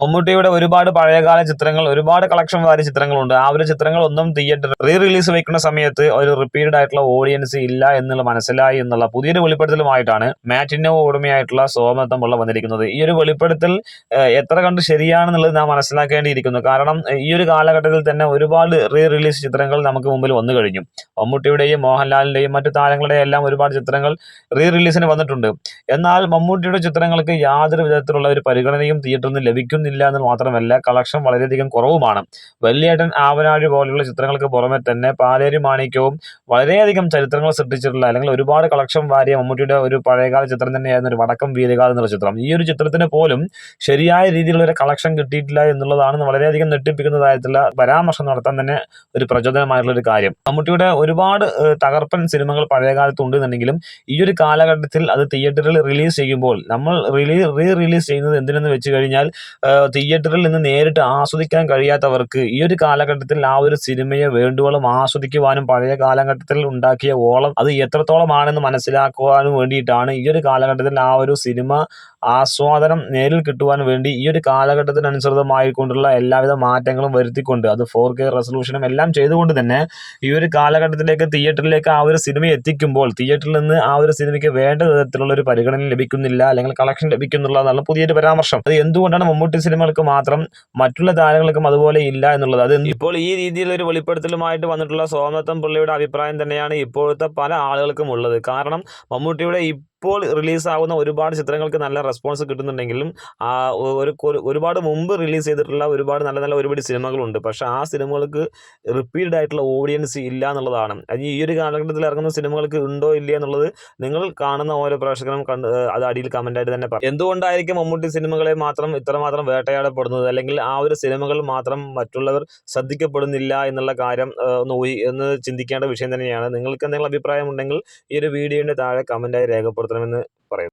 മമ്മൂട്ടിയുടെ ഒരുപാട് പഴയകാല ചിത്രങ്ങൾ ഒരുപാട് കളക്ഷൻ വാരി ചിത്രങ്ങളുണ്ട്. ആ ഒരു ചിത്രങ്ങൾ ഒന്നും തിയേറ്റർ റീ റിലീസ് വയ്ക്കുന്ന സമയത്ത് ഒരു റിപ്പീറ്റഡ് ആയിട്ടുള്ള ഓഡിയൻസ് ഇല്ല എന്നുള്ള മനസ്സിലായി എന്നുള്ള പുതിയൊരു വെളിപ്പെടുത്തലുമായിട്ടാണ് മാറ്റിനോ ഉടമയായിട്ടുള്ള സോമത്വം പിള്ള വന്നിരിക്കുന്നത്. ഈ ഒരു വെളിപ്പെടുത്തൽ എത്ര കണ്ട് ശരിയാണെന്നുള്ളത് നാം മനസ്സിലാക്കേണ്ടിയിരിക്കുന്നു. കാരണം ഈ ഒരു കാലഘട്ടത്തിൽ തന്നെ ഒരുപാട് റീ റിലീസ് ചിത്രങ്ങൾ നമുക്ക് മുമ്പിൽ വന്നു കഴിഞ്ഞു. മമ്മൂട്ടിയുടെയും മോഹൻലാലിന്റെയും മറ്റു താരങ്ങളുടെയും എല്ലാം ഒരുപാട് ചിത്രങ്ങൾ റീ റിലീസിന് വന്നിട്ടുണ്ട്. എന്നാൽ മമ്മൂട്ടിയുടെ ചിത്രങ്ങൾക്ക് യാതൊരു വിധത്തിലുള്ള ഒരു പരിഗണനയും തിയേറ്ററിൽ നിന്ന് ലഭിക്കുന്നില്ല. എന്ന് മാത്രമല്ല കളക്ഷൻ വളരെയധികം കുറവുമാണ്. വെള്ളിയേട്ടൻ ആവനാഴി പോലുള്ള ചിത്രങ്ങൾക്ക് പുറമെ തന്നെ പാലേരി മാണിക്യവും വളരെയധികം ചരിത്രങ്ങൾ സൃഷ്ടിച്ചിട്ടുള്ള അല്ലെങ്കിൽ ഒരുപാട് കളക്ഷൻ വാരിയ മമ്മൂട്ടിയുടെ ഒരു പഴയകാല ചിത്രം തന്നെയായിരുന്നു ഒരു വടക്കം വീരകാൽ എന്നുള്ള ചിത്രം. ഈ ഒരു ചിത്രത്തിന് പോലും ശരിയായ രീതിയിലുള്ള ഒരു കളക്ഷൻ കിട്ടിയിട്ടില്ല എന്നുള്ളതാണ് വളരെയധികം നെട്ടിപ്പിക്കുന്നതായിട്ടുള്ള പരാമർശം നടത്താൻ തന്നെ ഒരു പ്രചോദനമായിട്ടുള്ള ഒരു കാര്യം. മമ്മൂട്ടിയുടെ ഒരുപാട് തകർപ്പൻ സിനിമകൾ പഴയകാലത്ത് ഉണ്ടെന്നുണ്ടെങ്കിലും ഈ ഒരു കാലഘട്ടത്തിൽ അത് തിയേറ്ററിൽ റിലീസ് ചെയ്യുമ്പോൾ നമ്മൾ റിലീ റീ റിലീസ് ചെയ്യുന്നത് എന്തിനെന്ന് വെച്ച് കഴിഞ്ഞാൽ തിയേറ്ററിൽ നിന്ന് നേരിട്ട് ആസ്വദിക്കാൻ കഴിയാത്തവർക്ക് ഈ ഒരു കാലഘട്ടത്തിൽ ആ ഒരു സിനിമയെ വേണ്ടുവോളം ആസ്വദിക്കുവാനും പഴയ കാലഘട്ടത്തിൽ ഉണ്ടാക്കിയ ഓളം അത് എത്രത്തോളമാണെന്ന് മനസ്സിലാക്കുവാനും വേണ്ടിയിട്ടാണ് ഈ ഒരു കാലഘട്ടത്തിൽ ആ ഒരു സിനിമ ആസ്വാദനം നേരിൽ കിട്ടുവാൻ വേണ്ടി ഈ ഒരു കാലഘട്ടത്തിനനുസൃതമായിക്കൊണ്ടുള്ള എല്ലാവിധ മാറ്റങ്ങളും വരുത്തിക്കൊണ്ട് അത് ഫോർ കെ റെസൊല്യൂഷനും എല്ലാം ചെയ്തുകൊണ്ട് തന്നെ ഈ ഒരു കാലഘട്ടത്തിലേക്ക് തിയേറ്ററിലേക്ക് ആ ഒരു സിനിമ എത്തിക്കുമ്പോൾ തിയേറ്ററിൽ നിന്ന് ആ ഒരു സിനിമയ്ക്ക് വേണ്ട തരത്തിലുള്ള ഒരു പരിഗണന ലഭിക്കുന്നില്ല അല്ലെങ്കിൽ കളക്ഷൻ ലഭിക്കുന്നുള്ളതാണ് പുതിയൊരു പരാമർശം. അത് എന്തുകൊണ്ടാണ് മമ്മൂട്ടി സിനിമകൾക്ക് മാത്രം മറ്റുള്ള താരങ്ങൾക്കും അതുപോലെ ഇല്ല എന്നുള്ളത്? അത് ഇപ്പോൾ ഈ രീതിയിലൊരു വെളിപ്പെടുത്തലുമായിട്ട് വന്നിട്ടുള്ള സോമത്തം പിള്ളയുടെ അഭിപ്രായം തന്നെയാണ് ഇപ്പോഴത്തെ പല ആളുകൾക്കും ഉള്ളത്. കാരണം മമ്മൂട്ടിയുടെ ഇപ്പോൾ റിലീസാവുന്ന ഒരുപാട് ചിത്രങ്ങൾക്ക് നല്ല റെസ്പോൺസ് കിട്ടുന്നുണ്ടെങ്കിലും ഒരു ഒരു- ഒരുപാട് മുമ്പ് റിലീസ് ചെയ്തിട്ടുള്ള ഒരുപാട് നല്ല നല്ല ഒരുപാട് സിനിമകളുണ്ട്. പക്ഷേ ആ സിനിമകൾക്ക് റിപ്പീറ്റഡ് ആയിട്ടുള്ള ഓഡിയൻസ് ഇല്ല എന്നുള്ളതാണ്. അത് ഈ ഒരു കാലഘട്ടത്തിൽ ഇറങ്ങുന്ന സിനിമകൾക്ക് ഉണ്ടോ ഇല്ല എന്നുള്ളത് നിങ്ങൾ കാണുന്ന ഓരോ പ്രേക്ഷകരും കണ്ട് അത് അടിയിൽ കമന്റായിട്ട് തന്നെ പറയും എന്തുകൊണ്ടായിരിക്കും മമ്മൂട്ടി സിനിമകളെ മാത്രം ഇത്രമാത്രം വേട്ടയാടപ്പെടുന്നത്? അല്ലെങ്കിൽ ആ ഒരു സിനിമകൾ മാത്രം മറ്റുള്ളവർ ശ്രദ്ധിക്കപ്പെടുന്നില്ല എന്നുള്ള കാര്യം ഒന്ന് ഒന്ന് ചിന്തിക്കേണ്ട വിഷയം തന്നെയാണ്. നിങ്ങൾക്ക് എന്തെങ്കിലും അഭിപ്രായം ഉണ്ടെങ്കിൽ ഈ ഒരു വീഡിയോയുടെ താഴെ കമന്റായി രേഖപ്പെടുത്തണമെന്ന്